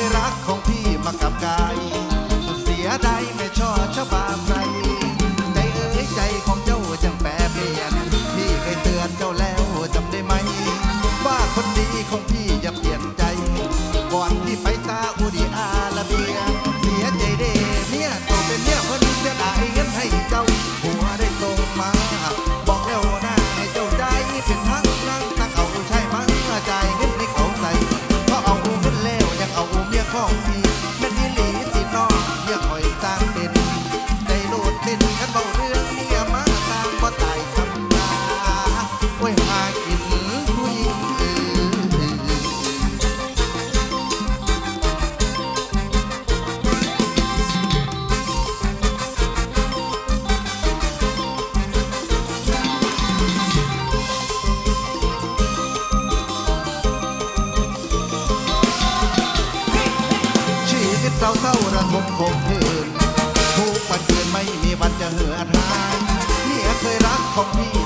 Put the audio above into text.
ยรักของพี่มากับกาย สุเสียดาไม่ชอบชะบาใครใจเอ๋ยใจของเจ้าจังแปรเปลี่ยน พี่เคยเตือนเจ้าแล้วจำได้ไหม ว่าคนดีของพี่ สิเป็นโลดเล่นขันเบาเรื่องเมียมาตามบ่ตายคำนาโอยหากินผู้หญิงเราเข้าระทมคม for me.